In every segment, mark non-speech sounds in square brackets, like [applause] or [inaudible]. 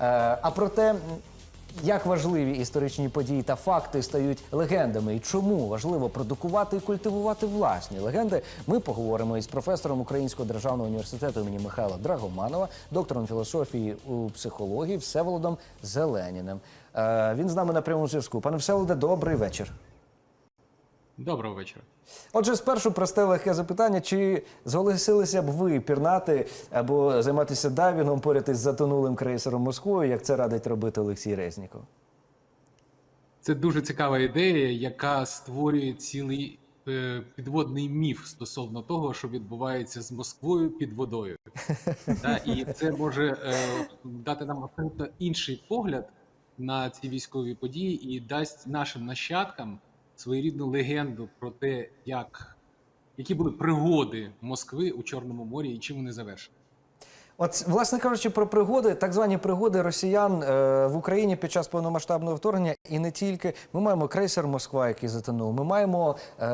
Е, А про те, як важливі історичні події та факти стають легендами, і чому важливо продукувати і культивувати власні легенди, ми поговоримо із професором Українського державного університету імені Михайла Драгоманова, доктором філософії у психології Всеволодом Зеленіним. Е, Він з нами на прямому зв'язку. Пане Всеволоде, добрий вечір. Доброго вечора. Отже, спершу просте легке запитання: чи зголосилися б ви пірнати або займатися дайвінгом поряд із затонулим крейсером Москвою, як це радить робити Олексій Резніков? Це дуже цікава ідея, яка створює цілий е, підводний міф стосовно того, що відбувається з Москвою під водою. [laughs] Та, і це може е, дати нам абсолютно інший погляд на ці військові події і дасть нашим нащадкам своєрідну легенду про те, як, які були пригоди Москви у Чорному морі і чим вони завершили. От, власне кажучи, про пригоди, так звані пригоди росіян е, в Україні під час повномасштабного вторгнення, і не тільки. Ми маємо крейсер Москва, який затонув. Ми маємо е,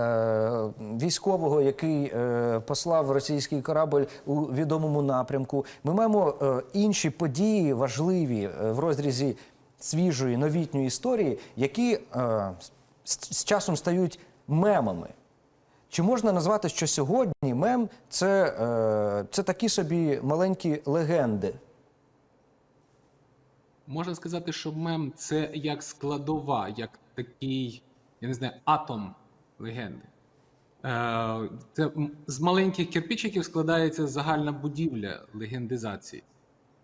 військового, який е, послав російський корабль у відомому напрямку. Ми маємо е, інші події важливі е, в розрізі свіжої новітньої історії, які е, з, часом стають мемами. Чи можна назвати, що сьогодні мем це, е, це такі собі маленькі легенди? Можна сказати, що мем це як складова, як такий, я не знаю, атом легенди. Е, Це з маленьких кирпичиків складається загальна будівля легендизації.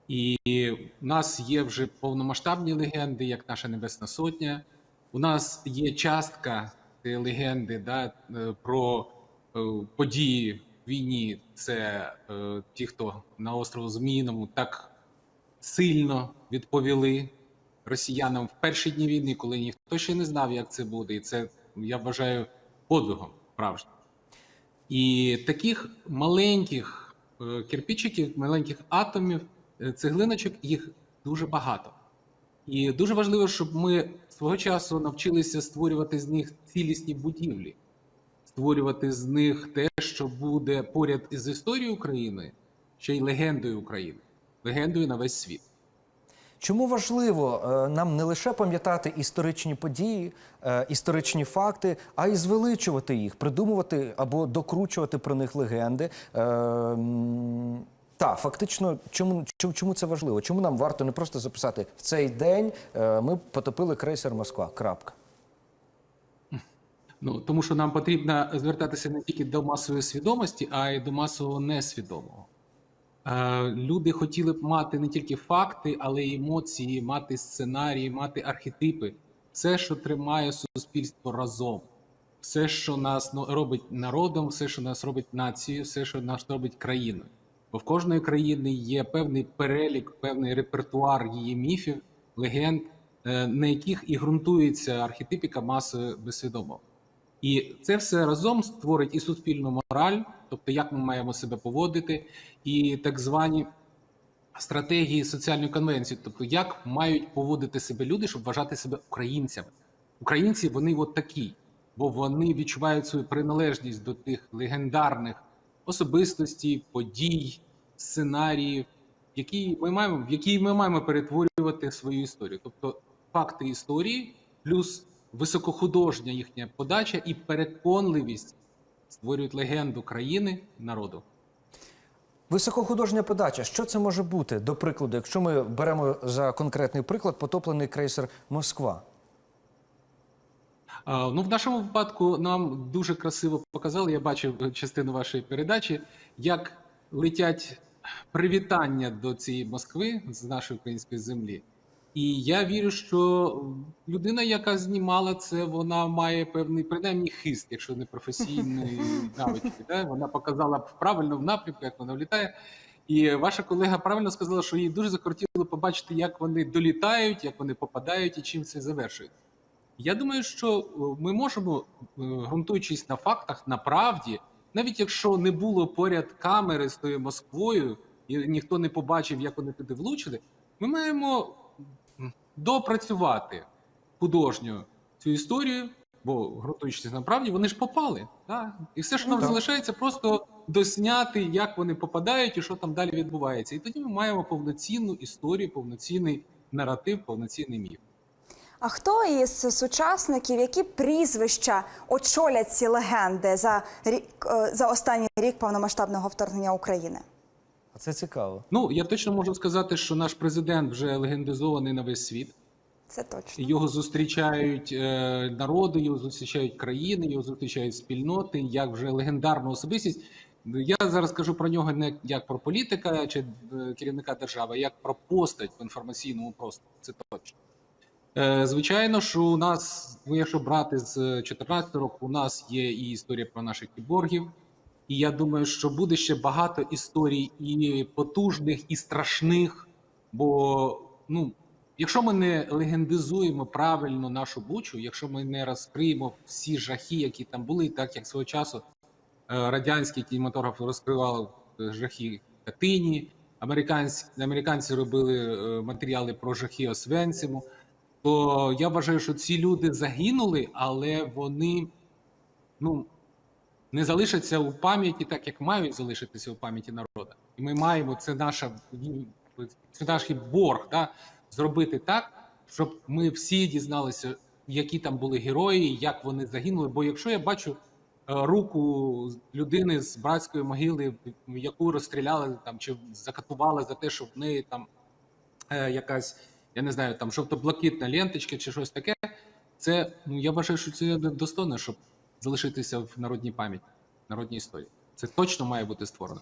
І у нас є вже повномасштабні легенди, як наша Небесна Сотня. У нас є частка легенди да, е, про е, події в війні. Це е, ті, хто на острову Зміїному так сильно відповіли росіянам в перші дні війни, коли ніхто ще не знав, як це буде. І це я вважаю подвигом справжнім. І таких маленьких кирпичиків, маленьких атомів, цеглиночок, їх дуже багато. І дуже важливо, щоб ми свого часу навчилися створювати з них цілісні будівлі, створювати з них те, що буде поряд із історією України, ще й легендою України, легендою на весь світ. Чому важливо е, нам не лише пам'ятати історичні події, е, історичні факти, а й звеличувати їх, придумувати або докручувати про них легенди? Е, м, та, фактично, чому, чому, чому це важливо? Чому нам варто не просто записати в цей день е, ми потопили крейсер Москва? Крапка. Ну тому що нам потрібно звертатися не тільки до масової свідомості, а й до масового несвідомого. Е, Люди хотіли б мати не тільки факти, але й емоції, мати сценарії, мати архетипи, все, що тримає суспільство разом, все, що нас ну, робить народом, все, що нас робить нацією, все, що нас робить країною. Бо в кожної країни є певний перелік, певний репертуар її міфів, легенд, е, на яких і ґрунтується архетипіка маси безсвідомого. І це все разом створить і суспільну мораль, тобто як ми маємо себе поводити, і так звані стратегії соціальної конвенції, тобто як мають поводити себе люди, щоб вважати себе українцями. Українці вони от такі, бо вони відчувають свою приналежність до тих легендарних особистостей, подій, сценаріїв, які ми маємо, в які ми маємо перетворювати свою історію. Тобто факти історії плюс високохудожня їхня подача і переконливість створюють легенду країни народу. Високохудожня подача. Що це може бути? До прикладу, якщо ми беремо за конкретний приклад потоплений крейсер Москва. Ну, в нашому випадку нам дуже красиво показали. Я бачив частину вашої передачі, як летять привітання до цієї Москви з нашої української землі. І я вірю, що людина, яка знімала це, вона має певний принаймні хист, якщо не професійний [laughs] навички. Да? Вона показала правильно в напрямку, як вона влітає. І ваша колега правильно сказала, що їй дуже закортіло побачити, як вони долітають, як вони попадають і чим це завершують. Я думаю, що е, ми можемо, е, ґрунтуючись на фактах, на правді, навіть якщо не було поряд камери з тою Москвою, і ніхто не побачив, як вони туди влучили, ми маємо допрацювати художньо цю історію, бо ґрунтуючись на правді, вони ж попали. Да? І все, що нам Так. залишається, просто досняти, як вони попадають і що там далі відбувається. І тоді ми маємо повноцінну історію, повноцінний наратив, повноцінний міф. А хто із сучасників, які прізвища очолять ці легенди за рік е, за останній рік повномасштабного вторгнення України? А це цікаво. Ну я точно можу сказати, що наш президент вже легендизований на весь світ. Це точно. Його зустрічають е, народи, його зустрічають країни, його зустрічають спільноти, як вже легендарну особистість. Я зараз кажу про нього не як про політика чи е, керівника держави, а як про постать в інформаційному просторі. Це точно. Е, Звичайно, що у нас, ну, якщо брати з 2014 року, у нас є і історія про наших кіборгів. І я думаю, що буде ще багато історій і потужних, і страшних. Бо ну, якщо ми не легендизуємо правильно нашу бучу, якщо ми не розкриємо всі жахи, які там були, так як свого часу е, радянський кінематограф розкривав е, жахи Катині, американці, американці робили е, матеріали про жахи Освенциму, то я вважаю, що ці люди загинули, але вони ну, не залишаться у пам'яті так, як мають залишитися у пам'яті народу. І ми маємо це наша це наш борг, да, зробити так, щоб ми всі дізналися, які там були герої, як вони загинули. Бо якщо я бачу е, руку людини з братської могили, яку розстріляли там чи закатували за те, що в неї там е, якась, я не знаю, там жовто-блакитна ленточка чи щось таке, це ну я вважаю, що це достойно, щоб залишитися в народній пам'яті, народній історії. Це точно має бути створено.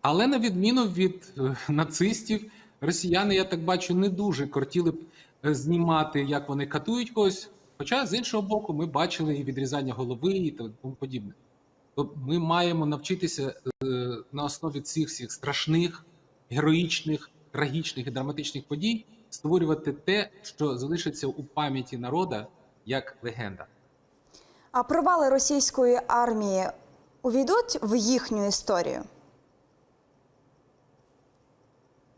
Але на відміну від е, нацистів, росіяни, я так бачу, не дуже хотіли б е, знімати, як вони катують когось. Хоча з іншого боку, ми бачили і відрізання голови і тому подібне. Тобто ми маємо навчитися е, на основі цих всіх страшних, героїчних, трагічних і драматичних подій створювати те, що залишиться у пам'яті народа як легенда. А провали російської армії увійдуть в їхню історію?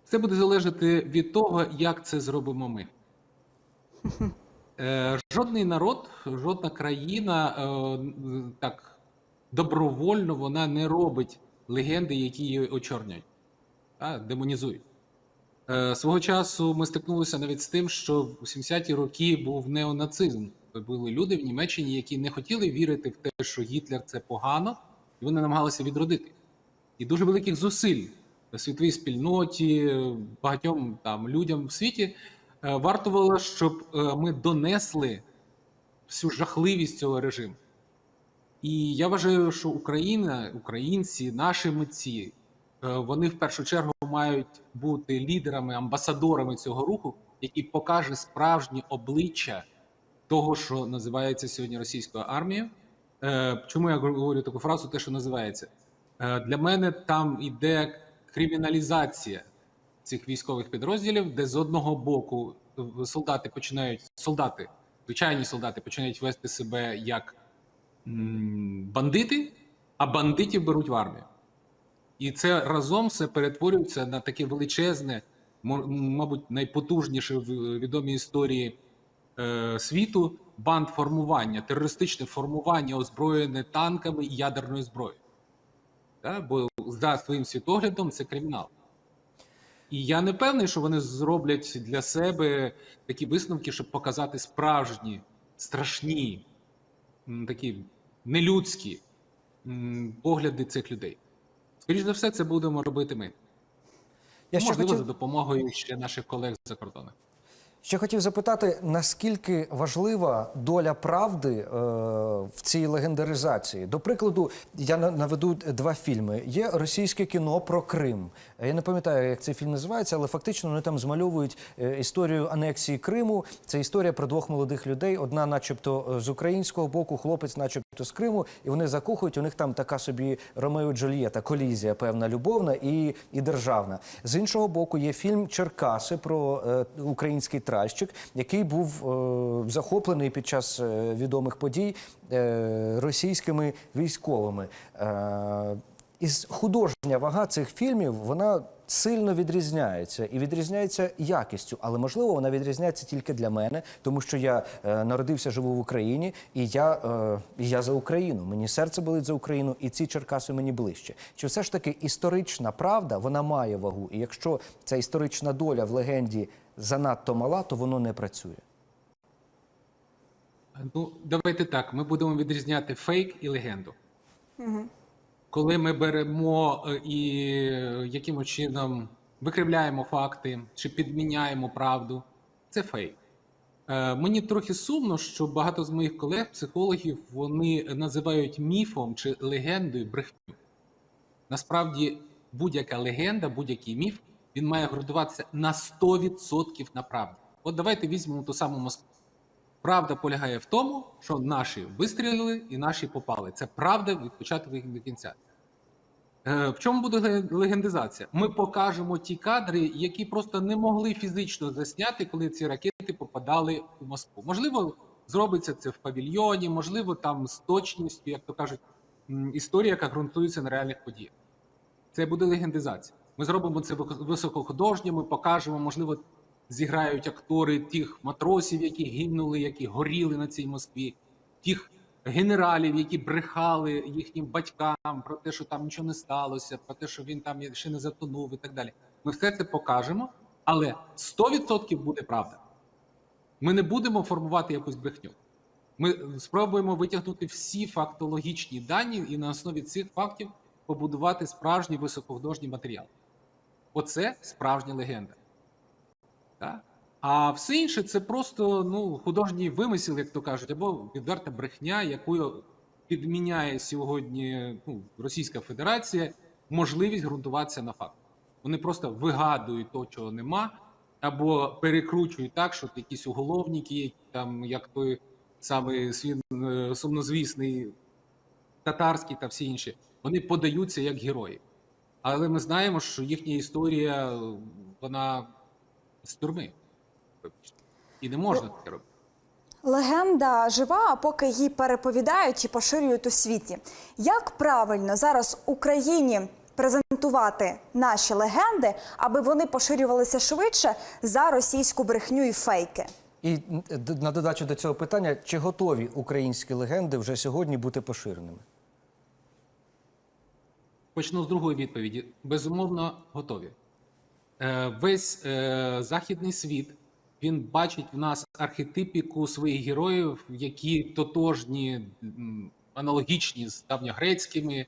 Це буде залежати від того, як це зробимо ми. [laughs] Е, Жодний народ, жодна країна е, так добровольно вона не робить легенди, які її очорнюють, а, демонізують. Е, Свого часу ми стикнулися навіть з тим, що в 70-ті роки був неонацизм. Були люди в Німеччині, які не хотіли вірити в те, що Гітлер це погано, і вони намагалися відродити. І дуже великих зусиль світовій спільноті, багатьом там людям в світі е, вартувало, щоб е, ми донесли всю жахливість цього режиму. І я вважаю, що Україна, українці, наші митці, вони в першу чергу мають бути лідерами, амбасадорами цього руху, який покаже справжнє обличчя того, що називається сьогодні російською армією. Е, Чому я говорю таку фразу, те, що називається? Е, Для мене там іде криміналізація цих військових підрозділів, де з одного боку е, солдати починають солдати, звичайні солдати починають вести себе як бандити, а бандитів беруть в армію. І це разом все перетворюється на таке величезне, мабуть, найпотужніше в відомій історії е, світу бандформування, терористичне формування, озброєне танками і ядерною зброєю. Да? Бо за своїм світоглядом це кримінал. І я не певний, що вони зроблять для себе такі висновки, щоб показати справжні, страшні, такі нелюдські погляди цих людей. Скоріше за все, це будемо робити ми. Я ще Можливо, хотів... за допомогою ще наших колег за кордоном. Ще хотів запитати, наскільки важлива доля правди е, в цій легендаризації? До прикладу, я наведу два фільми. Є російське кіно про Крим. Я не пам'ятаю, як цей фільм називається, але фактично вони там змальовують е, історію анексії Криму. Це історія про двох молодих людей. Одна, начебто, е, з українського боку, хлопець, начебто, з Криму, і вони закохують. У них там така собі Ромео Джульєта, колізія, певна любовна і, і державна. З іншого боку, є фільм Черкаси про е, український тральщик, який був е, захоплений під час е, відомих подій е, російськими військовими. Е, і з- художня вага цих фільмів вона сильно відрізняється і відрізняється якістю, але можливо вона відрізняється тільки для мене, тому що я е, народився, живу в Україні, і я, е, я за Україну. Мені серце болить за Україну, і ці Черкаси мені ближче. Чи все ж таки історична правда вона має вагу? І якщо ця історична доля в легенді занадто мала, то воно не працює. Ну, давайте так. Ми будемо відрізняти фейк і легенду. Коли ми беремо е, і е, якимось чином викривляємо факти чи підміняємо правду, це фейк. Е, Мені трохи сумно, що багато з моїх колег-психологів вони називають міфом чи легендою брехню. Насправді, будь-яка легенда, будь-який міф, він має ґрунтуватися на 100% на правді. От давайте візьмемо ту саму Москву. Правда полягає в тому, що наші вистрілили і наші попали. Це правда від початку до кінця. Е, В чому буде легендизація? Ми покажемо ті кадри, які просто не могли фізично засняти, коли ці ракети попадали у Москву. Можливо, зробиться це в павільйоні, можливо, там з точністю, як то кажуть, історія, яка ґрунтується на реальних подіях. Це буде легендизація. Ми зробимо це високохудожньо, ми покажемо, можливо, зіграють актори тих матросів, які гинули, які горіли на цій Москві, тих генералів, які брехали їхнім батькам про те, що там нічого не сталося, про те, що він там ще не затонув, і так далі. Ми все це покажемо, але 100% буде правда. Ми не будемо формувати якусь брехню. Ми спробуємо витягнути всі фактологічні дані і на основі цих фактів побудувати справжній високохудожній матеріал. Оце справжня легенда. Так? А все інше це просто ну, художній вимисел, як то кажуть, або відверта брехня, якою підміняє сьогодні ну, Російська Федерація можливість ґрунтуватися на фактах. Вони просто вигадують то, чого нема, або перекручують так, що якісь уголовники, там як той самий свій е, сумнозвісний татарський та всі інші, вони подаються як герої. Але ми знаємо, що їхня історія вона з тюрми. І не можна таке робити. Легенда жива, а поки її переповідають і поширюють у світі. Як правильно зараз Україні презентувати наші легенди, аби вони поширювалися швидше за російську брехню і фейки? І на додачу до цього питання, чи готові українські легенди вже сьогодні бути поширеними? Почну з другої відповіді. Безумовно, готові. Е, Весь е, західний світ він бачить в нас архетипіку своїх героїв, які тотожні, аналогічні з давньогрецькими,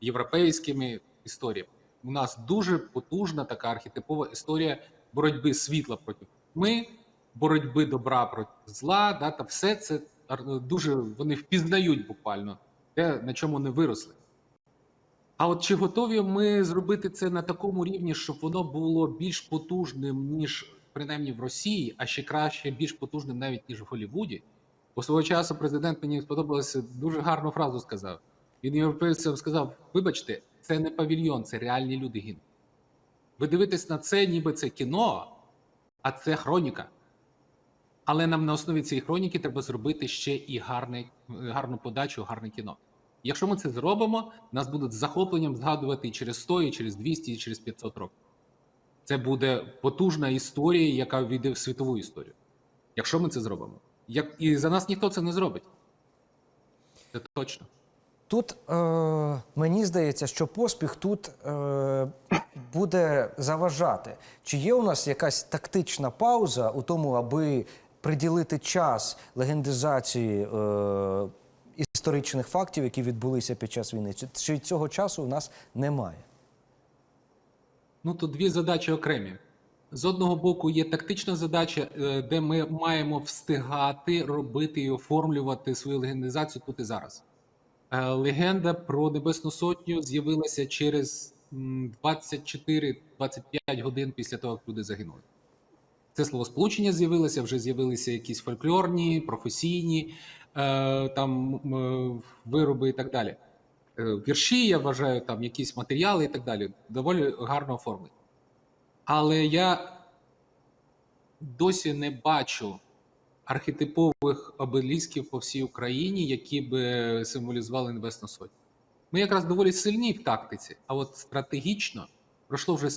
європейськими історіями. У нас дуже потужна така архетипова історія боротьби світла проти тьми, боротьби добра проти зла. Да, та все це дуже вони впізнають буквально те, на чому вони виросли. А от чи готові ми зробити це на такому рівні, щоб воно було більш потужним, ніж принаймні в Росії, а ще краще, більш потужним навіть ніж в Голлівуді? Бо свого часу президент мені сподобалося дуже гарну фразу сказав. Він європейцям сказав: вибачте, це не павільйон, це реальні люди гинуть. Ви дивитесь на це, ніби це кіно, а це хроніка. Але нам на основі цієї хроніки треба зробити ще і гарне, гарну подачу, гарне кіно. Якщо ми це зробимо, нас будуть з захопленням згадувати і через 100, і через 200, і через 500 років. Це буде потужна історія, яка війде в світову історію. Якщо ми це зробимо. Як... І за нас ніхто це не зробить. Це точно. Тут е, мені здається, що поспіх тут е, буде заважати. Чи є у нас якась тактична пауза у тому, аби приділити час легендизації е, історичних фактів, які відбулися під час війни? Чи, цього часу у нас немає? Ну тут дві задачі окремі. З одного боку, є тактична задача, е, де ми маємо встигати робити і оформлювати свою легендизацію тут і зараз. Е, Легенда про Небесну Сотню з'явилася через м, 24-25 годин після того, як люди загинули. Це словосполучення з'явилося, вже з'явилися якісь фольклорні, професійні е, там е, вироби і так далі. Е, Вірші, я вважаю, там якісь матеріали і так далі. Доволі гарно оформлені. Але я досі не бачу архетипових обелісків по всій Україні, які би символізували Небесну Сотню. Ми якраз доволі сильні в тактиці, а от стратегічно пройшло вже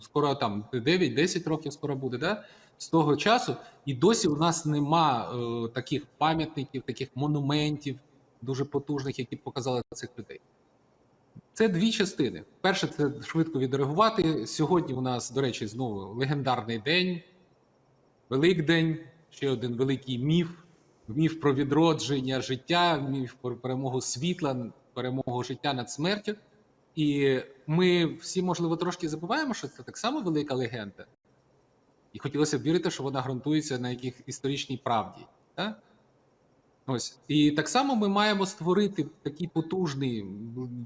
скоро там 9-10 років скоро буде, да? з того часу, і досі у нас нема е, таких пам'ятників, таких монументів дуже потужних, які показали цих людей. Це дві частини. Перше, це швидко відреагувати. Сьогодні у нас, до речі, знову легендарний день, Великдень, ще один великий міф. Міф про відродження життя, міф про перемогу світла, перемогу життя над смертю. І ми всі, можливо, трошки забуваємо, що це так само велика легенда. І хотілося б вірити, що вона ґрунтується на яких історичній правді. Так? Ось. І так само ми маємо створити такий потужний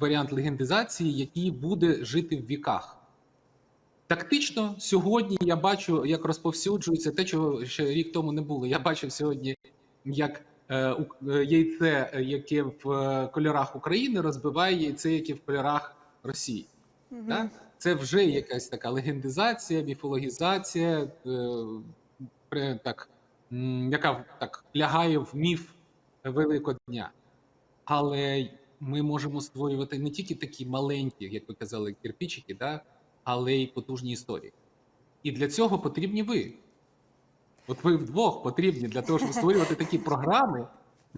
варіант легендизації, який буде жити в віках. Тактично сьогодні я бачу, як розповсюджується те, чого ще рік тому не було. Я бачив сьогодні, як е, е, яйце, е, яке в кольорах України, розбиває яйце, яке в кольорах Росії. Так? Це вже якась така легендизація, міфологізація, е, так, яка так лягає в міф Великодня. Але ми можемо створювати не тільки такі маленькі, як ви казали, кирпичики, да? але й потужні історії. І для цього потрібні ви. От ви вдвох потрібні для того, щоб створювати такі [laughs] програми,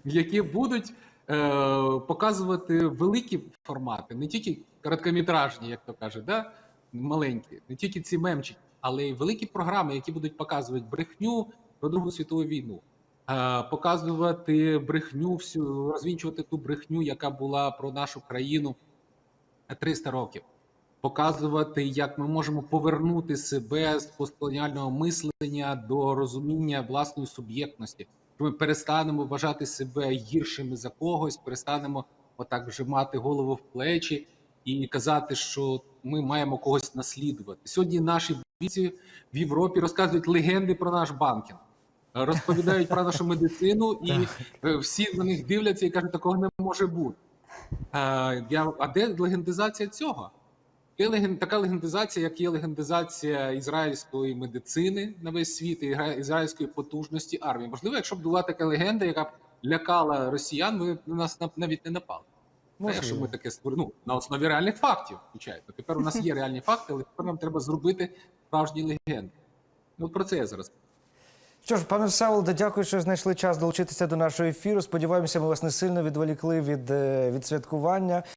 які будуть показувати великі формати, не тільки короткометражні, як то кажуть, да? маленькі, не тільки ці мемчики, але й великі програми, які будуть показувати брехню про Другу світову війну, е, показувати брехню, всю розвінчувати ту брехню, яка була про нашу країну 300 років. Показувати, як ми можемо повернути себе з постколоніального мислення до розуміння власної суб'єктності. Перестанемо вважати себе гіршими за когось, перестанемо отак вжимати голову в плечі і казати, що ми маємо когось наслідувати. Сьогодні наші бійці в Європі розказують легенди про наш банкінг, розповідають про нашу медицину, і е, всі на них дивляться і кажуть, такого не може бути. А, я, а де легендизація цього? Є леген, така легендизація, як є легендизація ізраїльської медицини на весь світ і ізраїльської потужності армії. Можливо, якщо б була така легенда, яка б лякала росіян, ми б на нас нав- навіть не напали. А якщо ми таке створили ну, на основі реальних фактів, звичайно. Тепер у нас є реальні факти, але тепер нам треба зробити справжні легенди. Ну, про це я зараз. Що ж, пане Всеволоде, дякую, що знайшли час долучитися до нашого ефіру. Сподіваємося, ми вас не сильно відволікли від, е, від святкування.